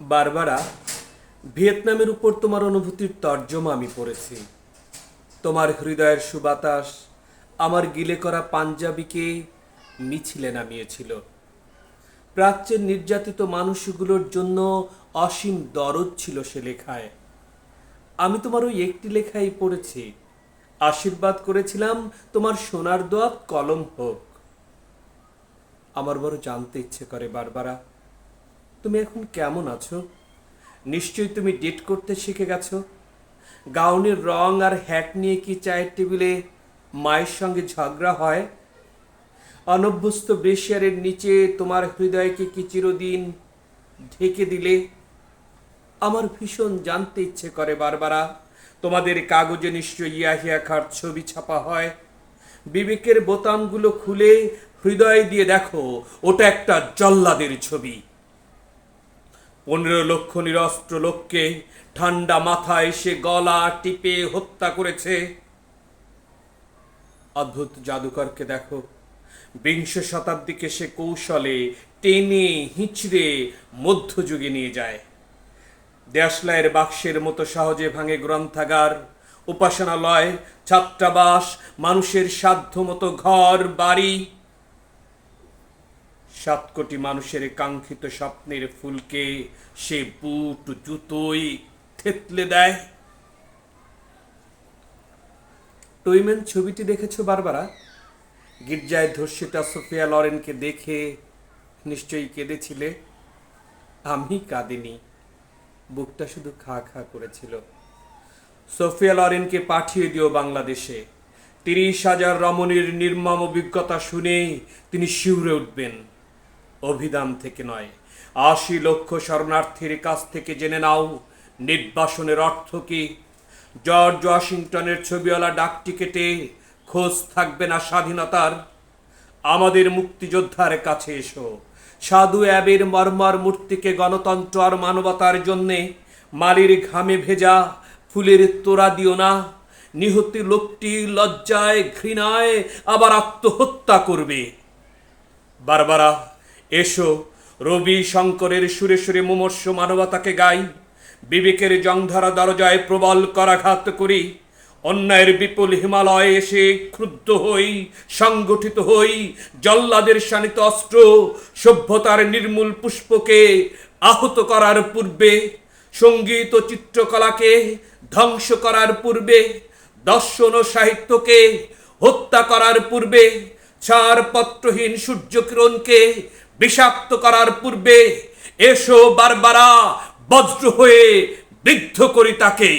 Barbara, ভিয়েতনামের উপর তোমার অনুভূতির তর্জমা আমি পড়েছি। তোমার হৃদয়ের সুবাতাস, আমার গিলে করা পাঞ্জাবিকে মিছিলে নামিয়েছিল। প্রাচ্যের নির্যাতিত মানুষগুলোর জন্য অসীম দরদ ছিল সে লেখায়। আমি তোমার ওই একটি লেখাই পড়েছি। আশীর্বাদ করেছিলাম তোমার সোনার দোয়াত কলম হোক। আমার বড় জানতে ইচ্ছে করে বারবারা তুমি এখন কেমন আছো? নিশ্চয়ই তুমি ডেট করতে শিখে গেছো। গাউনের রং আর হ্যাট নিয়ে কি চায়ের টেবিলে মায়ের সঙ্গে ঝগড়া হয়? অনভ্যস্ত ব্রেশিয়ারের নিচে তোমার হৃদয়কে কি চিরদিন ঢেকে দিলে? আমার ভীষণ জানতে ইচ্ছে করে বারবারা। তোমাদের কাগজে নিশ্চয়ই ইয়াহিয়া খার ছবি ছাপা হয়। বিবেকের বোতামগুলো খুলে হৃদয় দিয়ে দেখো, ওটা একটা জল্লাদের ছবি। পনেরো লক্ষ নিরস্ত্র লোককে ঠান্ডা মাথায় সে গলা টিপে হত্যা করেছে। অদ্ভুত জাদুকরকে দেখো। বিংশ শতাব্দীকে সে কৌশলে টেনে হিঁচড়ে মধ্যযুগে নিয়ে যায়। দেশলাইয়ের বাক্সের মতো সহজে ভাঙে গ্রন্থাগার, উপাসনালয়, ছাত্রাবাস, মানুষের সাধ্য মতো ঘর, বাড়ি। সাত কোটি মানুষের কাঙ্ক্ষিত স্বপ্নের ফুলকে সে বুট জুতোই থেতলে দেয়। টইম্যান ছবিটি দেখেছ বারবারা? গির্জায় ধর্ষিতা সোফিয়া লরেনকে দেখে নিশ্চয়ই কেঁদেছিলে। আমি কাঁদিনি। বুকটা শুধু খা খা করেছিল। সোফিয়া লরেনকে পাঠিয়ে দিও বাংলাদেশে। তিরিশ হাজার রমণীর নির্মম অভিজ্ঞতা শুনে তিনি শিউরে উঠবেন। অভিধান থেকে নয়। আশি লক্ষ শরণার্থীর কাছ থেকে জেনে নাও, নির্বাসনের অর্থ কি? জর্জ ওয়াশিংটনের ছবিওয়ালা ডাক টিকেটে খোঁজ থাকবে না স্বাধীনতার। আমাদের মুক্তিযোদ্ধার কাছে এসো। সাধু অ্যাবের মর্মর মূর্তিকে গণতন্ত্র আর মানবতার জন্যে মালির ঘামে ভেজা ফুলের তোড়া দিও না। নিহত লোকটি লজ্জায় ঘৃণায় আবার আত্মহত্যা করবে। বারবারা এসো, রবি শঙ্করের সুরে সুরে মুমর্ষ মানবতাকে গাই। বিবেকের জংধারা দরজায় প্রবল করাঘাত করি। অন্যায়ের বিপুল হিমালয়ে এসে ক্রুদ্ধ হই, সংগঠিত হই। জল্লাদের শানিত অস্ত্র সভ্যতার নির্মূল পুষ্পকে আহত করার পূর্বে, সংগীত ও চিত্রকলাকে ধ্বংস করার পূর্বে, দর্শন ও সাহিত্যকে হত্যা করার পূর্বে, ছাড়পত্রহীন সূর্যকিরণকে বিষাক্ত করার পূর্বে এসো বারবারা বজ্র হয়ে বৃদ্ধ করি তাকে।